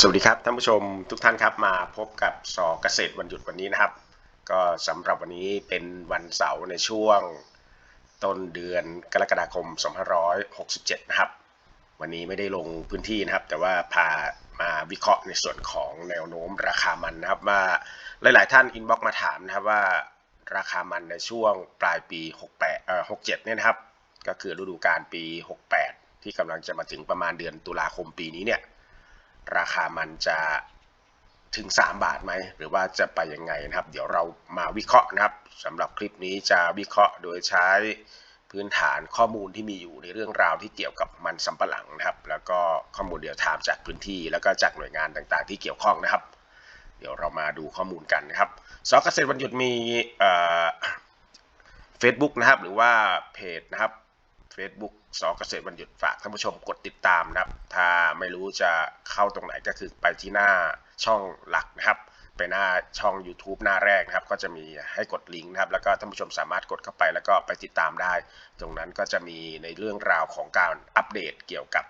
สวัสดีครับท่านผู้ชมทุกท่านครับมาพบกับสอเกษตรวันหยุดวันนี้นะครับ ก็สำหรับวันนี้เป็นวันเสาร์ในช่วงต้นเดือนกรกฎาคม 2567 นะครับ วันนี้ไม่ได้ลงพื้นที่นะครับ แต่ว่าพามาวิเคราะห์ในส่วนของแนวโน้มราคามันนะครับ ว่าหลาย ๆ ท่านอินบ็อกมาถามนะครับว่าราคามันในช่วงปลายปี 68เอ่อ67 เนี่ยนะครับ ก็คือฤดูกาลปี 68 ที่กำลังจะมาถึงประมาณเดือนตุลาคมปีนี้เนี่ย ราคามันจะถึง 3 บาทไหม หรือว่าจะไปยังไงนะครับ เดี๋ยวเรามาวิเคราะห์นะครับสำหรับคลิปนี้จะวิเคราะห์โดยใช้พื้นฐานข้อมูลที่มีอยู่ในเรื่องราวที่เกี่ยวกับมันสำปะหลังนะครับ แล้วก็ข้อมูลเดียวทามจากพื้นที่ แล้วก็จากหน่วยงานต่างๆ ที่เกี่ยวข้องนะครับ เดี๋ยวเรามาดูข้อมูลกันนะครับสอเกษตรวันหยุดมีเฟซบุ๊กนะครับ หรือว่าเพจนะครับ Facebook สอเกษตรวันหยุดฝากท่านผู้ชมกดติดตามนะครับ ถ้าไม่รู้จะเข้าตรงไหนก็คือไปที่หน้าช่องหลักนะครับ ไปหน้าช่อง YouTube หน้าแรกนะครับ ก็จะมีให้กดลิงก์นะครับ แล้วก็ท่านผู้ชมสามารถกดเข้าไปแล้วก็ไปติดตามได้ ตรงนั้นก็จะมีในเรื่องราวของการอัปเดตเกี่ยวกับ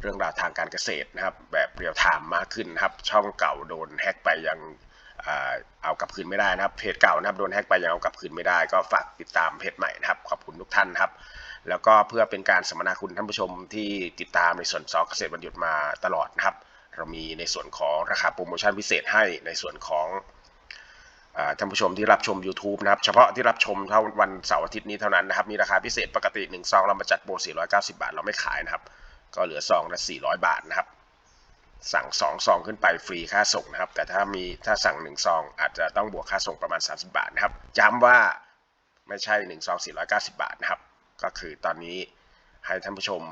เรื่องราวทางการเกษตรนะครับ แบบเรียลไทม์มากขึ้นนะครับ ช่องเก่าโดนแฮ็กไปยังเอากลับคืนไม่ได้นะครับเพจเก่านะครับโดนแฮ็กไปยังเอากลับคืนไม่ได้ก็ฝากติดตามเพจใหม่นะครับ ขอบคุณทุกท่านนะครับ แล้วก็เพื่อเป็นการสมนาคุณท่านผู้ชมที่ติดตามในส่วนซอเกษตรวันหยุดมาตลอดนะครับ เรามีในส่วนของราคาโปรโมชั่นพิเศษให้ในส่วนของอท่านผู้ชมที่รับชม YouTube นะครับ เฉพาะที่รับชมเท่าวันเสาร์อาทิตย์นี้เท่านั้นนะครับ มีราคาพิเศษปกติ1ซองเรามาจัดโปร 490 บาท เราไม่ขายนะครับ ก็เหลือซองละ 400 บาทนะครับ สั่ง 2 ซองขึ้นไปฟรีค่าส่งนะครับ แต่ถ้ามีถ้าสั่ง 1 ซอง อาจจะต้องบวกค่าส่งประมาณ 30 บาทนะครับ ย้ำว่าไม่ใช่ 1 ซอง 490 บาทนะครับ ก็คือตอนนี้ให้ท่านผู้ชม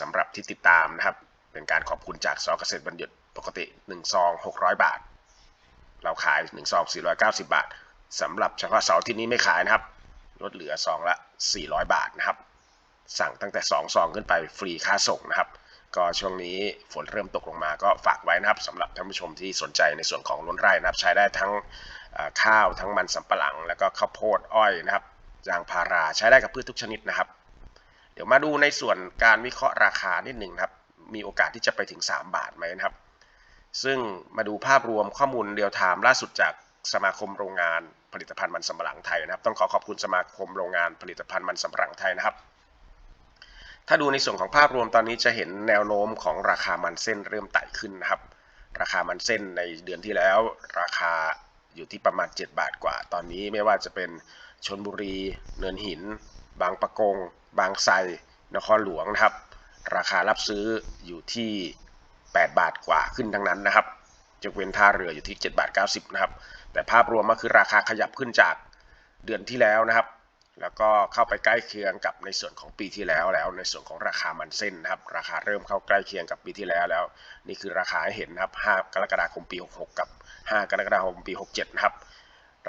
สำหรับที่ติดตามนะครับ เป็นการขอบคุณจากซอเกษตรบัณฑิตปกติ1ซอง600 บาท เราขาย1ซอง490 บาทสำหรับเฉพาะเสาร์ที่นี้ไม่ขายนะครับ ลดเหลือซองละ 400 บาทนะครับ สั่งตั้งแต่2ซองขึ้นไปฟรีค่าส่งนะครับ ก็ช่วงนี้ฝนเริ่มตกลงมาก็ฝากไว้นะครับสำหรับท่านผู้ชมที่สนใจในส่วนของล้นไร่นะครับ ใช้ได้ทั้งข้าวทั้งมันสำปะหลัง แล้วก็ข้าวโพดอ้อยนะครับ ยางพาราใช้ได้กับพืชทุกชนิดนะครับ เดี๋ยวมาดูในส่วนการวิเคราะห์ราคานิดหนึ่งครับ มีโอกาสที่จะไปถึง 3 บาทไหมนะครับ ซึ่งมาดูภาพรวมข้อมูลเรียลไทม์ล่าสุดจากสมาคมโรงงานผลิตภัณฑ์มันสำปะหลังไทยนะครับ ต้องขอขอบคุณสมาคมโรงงานผลิตภัณฑ์มันสำปะหลังไทยนะครับ ถ้าดูในส่วนของภาพรวมตอนนี้จะเห็นแนวโน้มของราคามันเส้นเริ่มไต่ขึ้นนะครับ ราคามันเส้นในเดือนที่แล้ว ราคาอยู่ที่ประมาณ 7 บาทกว่า ตอนนี้ไม่ว่าจะเป็น ชนบุรี เนินหิน บางปะกง บางไทรนครหลวงนะครับ ราคารับซื้ออยู่ที่ 8 บาทกว่าขึ้นทั้งนั้นนะครับยกเว้นท่าเรืออยู่ที่ 7 บาท 90 นะครับ แต่ภาพรวมก็คือราคาขยับขึ้นจากเดือนที่แล้วนะครับ แล้วก็เข้าไปใกล้เคียงกับในส่วนของปีที่แล้วแล้ว ในส่วนของราคามันเส้นนะครับ ราคาเริ่มเข้าใกล้เคียงกับปีที่แล้วแล้ว นี่คือราคาให้เห็นนะครับ 5 กรกฎาคมปี 66 กับ 5 กรกฎาคมปี 67 นะครับ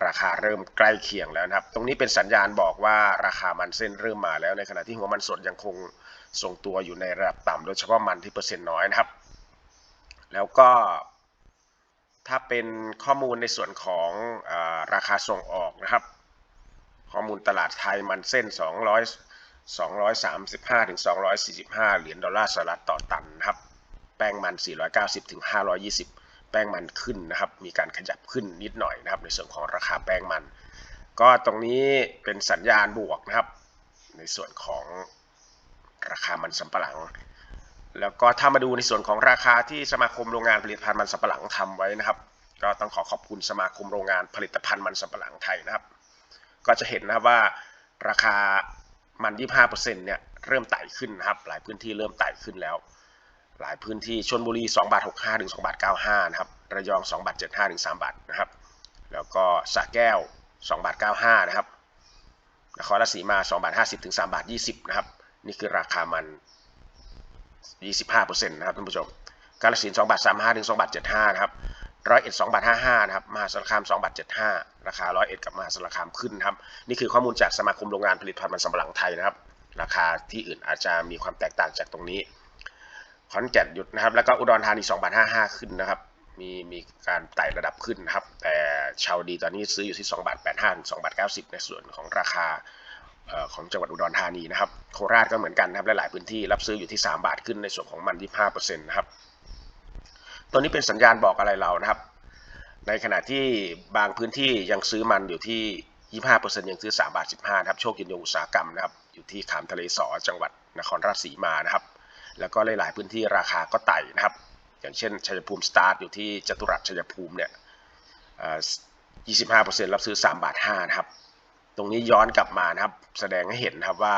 ราคาเริ่มใกล้เคียงแล้วนะครับ ตรงนี้เป็นสัญญาณบอกว่าราคามันเส้นเริ่มมาแล้วในขณะที่หัวมันสดยังคงทรงตัวอยู่ในระดับต่ำโดยเฉพาะมันที่เปอร์เซ็นต์น้อยนะครับ แล้วก็ถ้าเป็นข้อมูลในส่วนของอราคาส่งออกนะครับ ข้อมูลตลาดไทยมันเส้น 200 235ถึง245 เหรียญดอลลาร์สหรัฐต่อตันนะครับ แป้งมัน 490ถึง520 แป้งมันขึ้นนะครับ มีการขยับขึ้นนิดหน่อยนะครับ ในส่วนของราคาแป้งมัน ก็ตรงนี้เป็นสัญญาณบวกนะครับ ในส่วนของราคามันสำปะหลัง แล้วก็ถ้ามาดูในส่วนของราคาที่สมาคมโรงงานผลิตภัณฑ์มันสำปะหลังทำไว้นะครับ ก็ต้องขอขอบคุณสมาคมโรงงานผลิตภัณฑ์มันสำปะหลังไทยนะครับ ก็จะเห็นนะครับว่าราคามัน 25%เนี่ยเริ่มไต่ขึ้นนะครับ หลายพื้นที่เริ่มไต่ขึ้นแล้ว หลายพื้นที่ชนบุรี2บาท65ถึง2บาท95นะครับระยอง2บาท75ถึง3บาทนะครับ แล้วก็สระแก้ว2บาท95นะครับนครราชสีมา2บาท50ถึง3บาท20นะครับนี่คือราคามัน 25%นะครับท่านผู้ชมกาฬสิน2บาท35ถึง2บาท75นะครับร้อยเอ็ดสองบาทห้าห้านะครับมหาสารคามสองบาทเจ็ดห้าราคาร้อยเอ็ดกับมหาสารคามขึ้นครับนี่คือข้อมูลจากสมาคมโรงงานผลิตภัณฑ์มันสำปะหลังไทยนะครับ ราคาที่อื่นอาจจะมีความแตกต่างจากตรงนี้ ขอนแก่นหยุดนะครับ แล้วก็อุดรธานีสองบาทห้าห้าขึ้นนะครับ มีมีการไต่ระดับขึ้นนะครับ แต่ชาวดีตอนนี้ซื้ออยู่ที่2บาท85ถึง2บาท90 ในส่วนของราคาของจังหวัดอุดรธานีนะครับ โคราชก็เหมือนกันนะครับหลายๆพื้นที่รับซื้ออยู่ที่ 3 บาทขึ้นในส่วนของมัน25%นะครับ ตัวนี้เป็นสัญญาณบอกอะไรเรานะครับ ในขณะที่บางพื้นที่ยังซื้อมันอยู่ที่ 25%ยังซื้อ3บาท15นะครับ โชคยินยงอุตสาหกรรมนะครับ อยู่ที่ขามทะเลสอจังหวัดนครราชสีมานะครับ แล้วก็หลายๆพื้นที่ราคาก็ไต่นะครับ อย่างเช่นชัยภูมิสตาร์ทอยู่ที่จตุรัสชัยภูมิเนี่ย25%รับซื้อ3บาท5นะครับ ตรงนี้ย้อนกลับมานะครับ แสดงให้เห็นนะครับว่า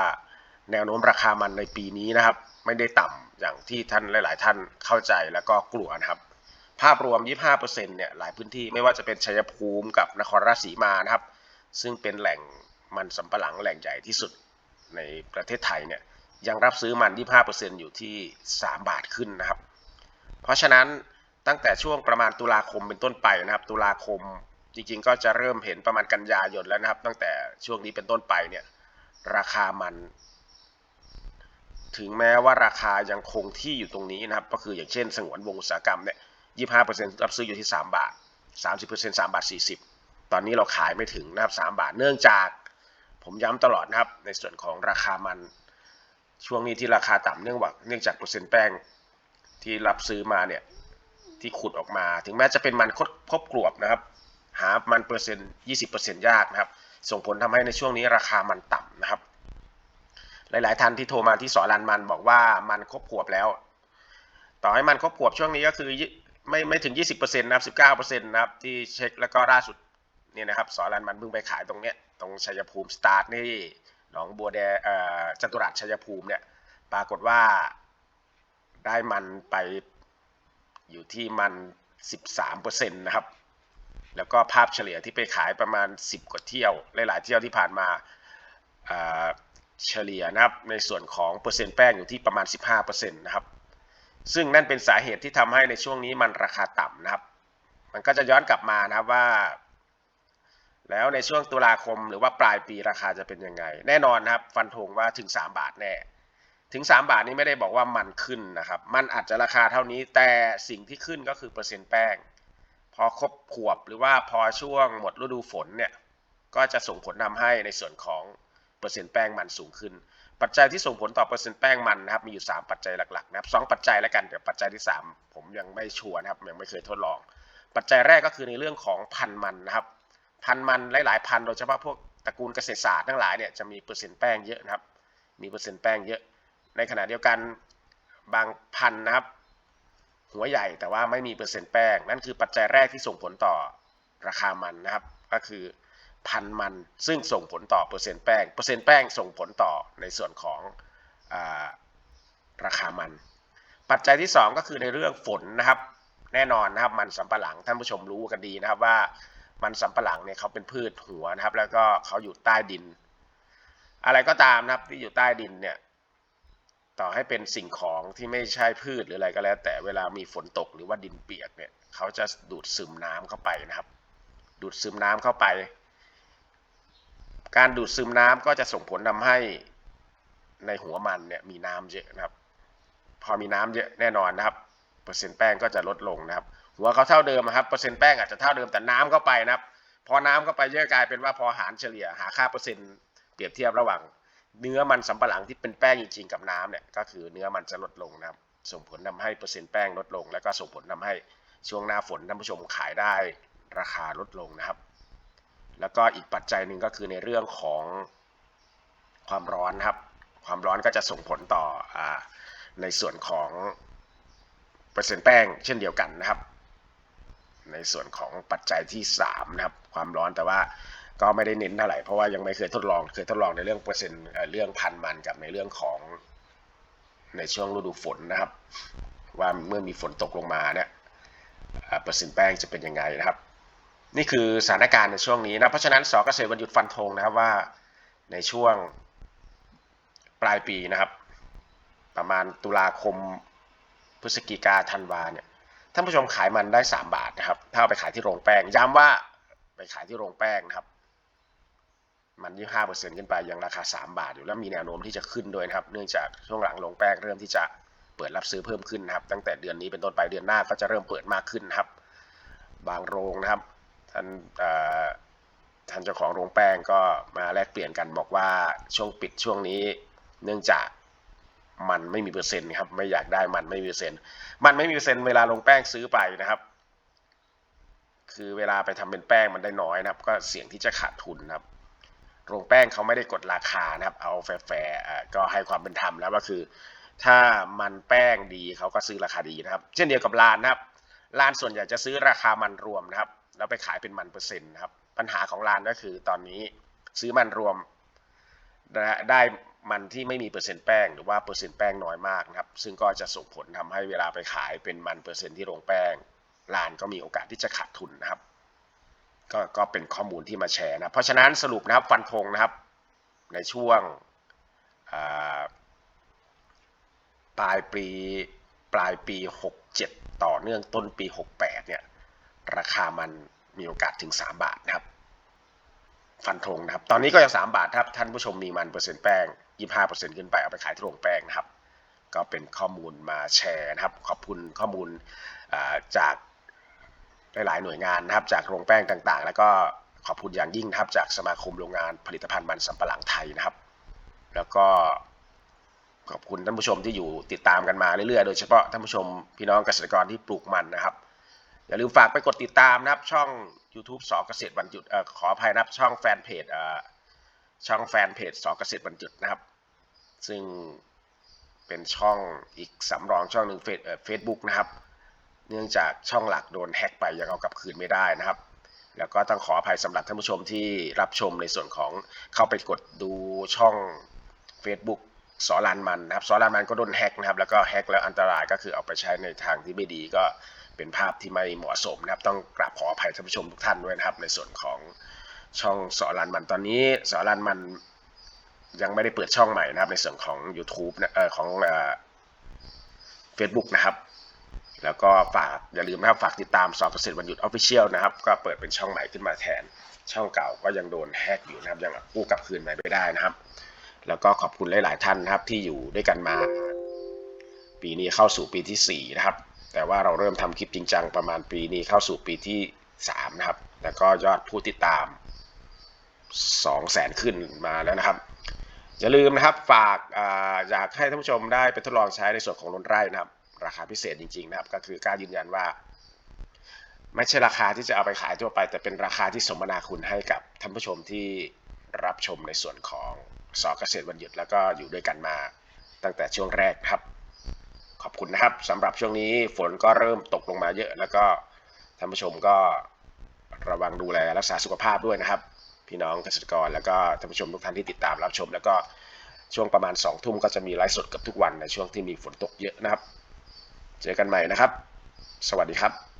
แนวโน้มราคามันในปีนี้นะครับ ไม่ได้ต่ำอย่างที่ท่านหลาย ๆ ท่านเข้าใจแล้วก็กลัวนะครับ ภาพรวม 25%เนี่ยหลายพื้นที่ไม่ว่าจะเป็นชัยภูมิกับนครราชสีมานะครับ ซึ่งเป็นแหล่งมันสำปะหลังแหล่งใหญ่ที่สุดในประเทศไทยเนี่ย ยังรับซื้อมัน25%อยู่ที่ 3 บาทขึ้นนะครับ เพราะฉะนั้นตั้งแต่ช่วงประมาณตุลาคมเป็นต้นไปนะครับ ตุลาคมจริงๆ ก็จะเริ่มเห็นประมาณกันยายนแล้วนะครับ ตั้งแต่ช่วงนี้เป็นต้นไปเนี่ยราคามัน ถึงแม้ว่าราคายังคงที่อยู่ตรงนี้นะครับ ก็คืออย่างเช่นสงวนวงอุตสาหกรรมเนี่ย25%รับซื้ออยู่ที่3บาท30% 3บาท40ตอนนี้เราขายไม่ถึงนะครับ3บาทเนื่องจาก ผมย้ำตลอดนะครับ ในส่วนของราคามัน ช่วงนี้ที่ราคาต่ำเนื่องจากเนื่องจากเปอร์เซ็นต์แป้งที่รับซื้อมาเนี่ยที่ขุดออกมา ถึงแม้จะเป็นมันครบครบกรวบนะครับ หามันเปอร์เซ็นต์20%ยากนะครับ ส่งผลทำให้ในช่วงนี้ราคามันต่ำนะครับ หลาย ๆ ท่านที่โทรมาที่สอรันมันบอกว่ามันครบขวบแล้ว ต่อให้มันครบขวบช่วงนี้ก็คือไม่ไม่ถึง 20%นะครับ19%นะครับที่เช็คแล้วก็ล่าสุดเนี่ยนะครับสอรันมันเพิ่งไปขายตรงเนี้ยตรงชัยภูมิสตาร์ทนี่ หนองบัวแดเอ่อจตุรัสชัยภูมิเนี่ยปรากฏว่าได้มันไปอยู่ที่มัน 13%นะครับ แล้วก็ภาพเฉลี่ยที่ไปขายประมาณ 10 กว่าเที่ยว หลาย ๆ เที่ยวที่ผ่านมาเฉลี่ยนะครับในส่วนของเปอร์เซ็นต์แป้งอยู่ที่ประมาณ 15%นะครับ ซึ่งนั่นเป็นสาเหตุที่ทำให้ในช่วงนี้มันราคาต่ำนะครับ มันก็จะย้อนกลับมานะครับว่า แล้วในช่วงตุลาคมหรือว่าปลายปีราคาจะเป็นยังไง แน่นอนนะครับ ฟันธงว่าถึง 3 บาทแน่ ถึง 3 บาทนี้ไม่ได้บอกว่ามันขึ้นนะครับ มันอาจจะราคาเท่านี้แต่สิ่งที่ขึ้นก็คือเปอร์เซ็นต์แป้ง พอครบขวบหรือว่าพอช่วงหมดฤดูฝนเนี่ยก็จะส่งผลทำให้ในส่วนของเปอร์เซ็นต์แป้งมันสูงขึ้น ปัจจัยที่ส่งผลต่อเปอร์เซ็นต์แป้งมันนะครับมีอยู่ 3 ปัจจัยหลักๆนะครับสองปัจจัยแล้วกันแต่ปัจจัยที่ 3 ผมยังไม่ชัวร์นะครับยังไม่เคยทดลอง ปัจจัยแรกก็คือในเรื่องของพันธุ์มันนะครับ พันมันหลายๆพันโดยเฉพาะพวกตระกูลเกษตรศาสตร์ทั้งหลายเนี่ยจะมีเปอร์เซ็นต์แป้งเยอะนะครับ มีเปอร์เซ็นต์แป้งเยอะ ในขณะเดียวกันบางพันนะครับ หัวใหญ่แต่ว่าไม่มีเปอร์เซ็นต์แป้งนั่นคือปัจจัยแรกที่ส่งผลต่อราคามันนะครับ ก็คือพันมันซึ่งส่งผลต่อเปอร์เซ็นต์แป้งเปอร์เซ็นต์แป้งส่งผลต่อในส่วนของอราคามัน ปัจจัยที่ 2 ก็คือในเรื่องฝนนะครับ แน่นอนนะครับมันสำปะหลังท่านผู้ชมรู้กันดีนะครับว่า มันสำปะหลังเนี่ยเขาเป็นพืชหัวนะครับ แล้วก็เขาอยู่ใต้ดิน อะไรก็ตามนะครับที่อยู่ใต้ดินเนี่ยต่อให้เป็นสิ่งของที่ไม่ใช่พืชหรืออะไรก็แล้ว แต่เวลามีฝนตกหรือว่าดินเปียกเนี่ยเขาจะดูดซึมน้ำเข้าไปนะครับ ดูดซึมน้ำเข้าไป การดูดซึมน้ำก็จะส่งผลทำให้ในหัวมันเนี่ยมีน้ำเยอะนะครับ พอมีน้ำเยอะแน่นอนนะครับ เปอร์เซ็นต์แป้งก็จะลดลงนะครับ หัวเขาเท่าเดิมครับเปอร์เซ็นต์แป้งอาจจะเท่าเดิมแต่น้ำเข้าไปนะครับ พอน้ำเข้าไปเยอะกลายเป็นว่าพอหารเฉลี่ยหาค่าเปอร์เซ็นต์เปรียบเทียบระหว่าง เนื้อมันสำปะหลังที่เป็นแป้งจริงๆกับน้ำเนี่ยก็คือเนื้อมันจะลดลงนะครับ ส่งผลทำให้เปอร์เซ็นต์แป้งลดลง แล้วก็ส่งผลทำให้ช่วงหน้าฝนท่านผู้ชมขายได้ราคาลดลงนะครับ แล้วก็อีกปัจจัยหนึ่งก็คือในเรื่องของความร้อนครับ ความร้อนก็จะส่งผลต่ออในส่วนของเปอร์เซ็นต์แป้งเช่นเดียวกันนะครับ ในส่วนของปัจจัยที่3นะครับความร้อนแต่ว่าก็ไม่ได้เน้นเท่าไหร่เพราะว่ายังไม่เคยทดลองเคยทดลองในเรื่องเปอร์เซ็นต์เรื่องพันมันกับในเรื่องของในช่วงฤดูฝนนะครับ ว่าเมื่อมีฝนตกลงมาเนี่ยเปอร์เซ็นต์แป้งจะเป็นยังไงนะครับ นี่คือสถานการณ์ในช่วงนี้นะเพราะฉะนั้นสเกษตรวันหยุดฟันธงนะครับว่าในช่วงปลายปีนะครับ ประมาณตุลาคมพฤศจิกาธันวาเนี่ย ท่านผู้ชมขายมันได้ 3 บาทนะครับ ถ้าเอาไปขายที่โรงแป้งย้ำว่าไปขายที่โรงแป้งนะครับ มันยี่ห้าเปอร์เซ็นต์ขึ้นไปยังราคา 3 บาท อยู่แล้วมีแนวโน้มที่จะขึ้นด้วยนะครับ เนื่องจากช่วงหลังโรงแป้งเริ่มที่จะเปิดรับซื้อเพิ่มขึ้นนะครับ ตั้งแต่เดือนนี้เป็นต้นไปเดือนหน้าก็จะเริ่มเปิดมากขึ้นนะครับ บางโรงนะครับท่านท่านเจ้าของโรงแป้งก็มาแลกเปลี่ยนกันบอกว่าช่วงปิดช่วงนี้ เนื่องจาก มันไม่มีเปอร์เซ็นต์ครับ ไม่อยากได้มันไม่มีเปอร์เซ็นต์มันไม่มีเปอร์เซ็นต์เวลาลงแป้งซื้อไปนะครับ คือเวลาไปทำเป็นแป้งมันได้น้อยนะครับ ก็เสี่ยงที่จะขาดทุนนะครับโรงแป้งเขาไม่ได้กดราคานะครับ เอาแฟร์ๆก็ให้ความเป็นธรรมแล้วก็คือ ถ้ามันแป้งดีเขาก็ซื้อราคาดีนะครับ เช่นเดียวกับร้านนะครับร้านส่วนใหญ่จะซื้อราคามันรวมนะครับ แล้วไปขายเป็นมันเปอร์เซ็นต์นะครับ ปัญหาของร้านก็คือตอนนี้ซื้อมันรวมได้ มันที่ไม่มีเปอร์เซ็นต์แป้งหรือว่าเปอร์เซ็นต์แป้งน้อยมากนะครับ ซึ่งก็จะส่งผลทำให้เวลาไปขายเป็นมันเปอร์เซ็นต์ที่โรงแป้งร้านก็มีโอกาสที่จะขาดทุนนะครับ ก็ก็เป็นข้อมูลที่มาแชร์นะ เพราะฉะนั้นสรุปนะครับฟันธงนะครับ ในช่วงปลายปีปลายปี 67 ต่อเนื่องต้นปี 68 เนี่ย ราคามันมีโอกาสถึง 3 บาทนะครับ ฟันธงนะครับ ตอนนี้ก็ยัง 3 บาทครับ ท่านผู้ชมมีมันเปอร์เซ็นต์แป้ง 25%ขึ้นไปเอาไปขายที่โรงแป้งนะครับ ก็เป็นข้อมูลมาแชร์นะครับ ขอบคุณข้อมูลจากหลายๆหน่วยงานนะครับ จากโรงแป้งต่างๆ แล้วก็ขอบคุณอย่างยิ่งนะครับจากสมาคมโรงงานผลิตภัณฑ์มันสำปะหลังไทยนะครับ แล้วก็ขอบคุณท่านผู้ชมที่อยู่ติดตามกันมาเรื่อยๆ โดยเฉพาะท่านผู้ชมพี่น้องเกษตรกรที่ปลูกมันนะครับ อย่าลืมฝากไปกดติดตามนะครับช่อง YouTube สอเกษตรวันหยุดอขออภัยนะครับช่องแฟนเพจ ช่องแฟนเพจสอเกษตรวันหยุนะครับ ซึ่งเป็นช่องอีกสำรองช่องหนึ่งเฟซเฟซบุ๊กนะครับ เนื่องจากช่องหลักโดนแฮ็กไปยังเอากลับคืนไม่ได้นะครับ แล้วก็ต้องขออภัยสำหรับท่านผู้ชมที่รับชมในส่วนของเข้าไปกดดูช่อง Facebook สอรานมันนะครับสอรานมันก็โดนแฮ็กนะครับ แล้วก็แฮ็กแล้วอันตรายก็คือเอาไปใช้ในทางที่ไม่ดีก็เป็นภาพที่ไม่เหมาะสมนะครับ ต้องกราบขออภัยท่านผู้ชมทุกท่านด้วยนะครับ ในส่วนของ ช่องสอรานมันตอนนี้สอรานมันยังไม่ได้เปิดช่องใหม่นะครับ ในส่วนของ YouTube นะเออของเอ่อ Facebook นะครับ แล้วก็ฝากอย่าลืมนะครับฝากติดตามสอบเกษตรวันหยุดออฟฟิเชียลนะครับ ก็เปิดเป็นช่องใหม่ขึ้นมาแทน ช่องเก่าก็ยังโดนแฮกอยู่นะครับ ยังกู้กลับคืนมาไม่ได้นะครับ แล้วก็ขอบคุณหลาย ๆ ท่านนะครับ ที่อยู่ด้วยกันมา ปีนี้เข้าสู่ปีที่4นะครับ แต่ว่าเราเริ่มทำคลิปจริงจังประมาณปีนี้เข้าสู่ปีที่3นะครับ แล้วก็ยอดผู้ติดตาม 2แสนขึ้นมาแล้วนะครับ อย่าลืมนะครับฝากออยากให้ท่านผู้ชมได้ไปทดลองใช้ในส่วนของลนไร่นะครับ ราคาพิเศษจริงๆนะครับ ก็คือกล้ารยืนยันว่า ไม่ใช่ราคาที่จะเอาไปขายทั่วไป แต่เป็นราคาที่สมนาคุณให้กับท่านผู้ชมที่รับชมในส่วนของสอเกษตรวันหยุดแล้วก็อยู่ด้วยกันมาตั้งแต่ช่วงแรกครับ ขอบคุณนะครับสำหรับช่วงนี้ฝนก็เริ่มตกลงมาเยอะ แล้วก็ท่านผู้ชมก็ระวังดูแลรักษาสุขภาพด้วยนะครับ พี่น้องเกษตรกร แล้วก็ท่านผู้ชมทุกท่านที่ติดตามรับชม แล้วก็ช่วงประมาณ2องทุ่มก็จะมีไลฟ์สดกับทุกวันในช่วงที่มีฝนตกเยอะนะครับ เจอกันใหม่นะครับ สวัสดีครับ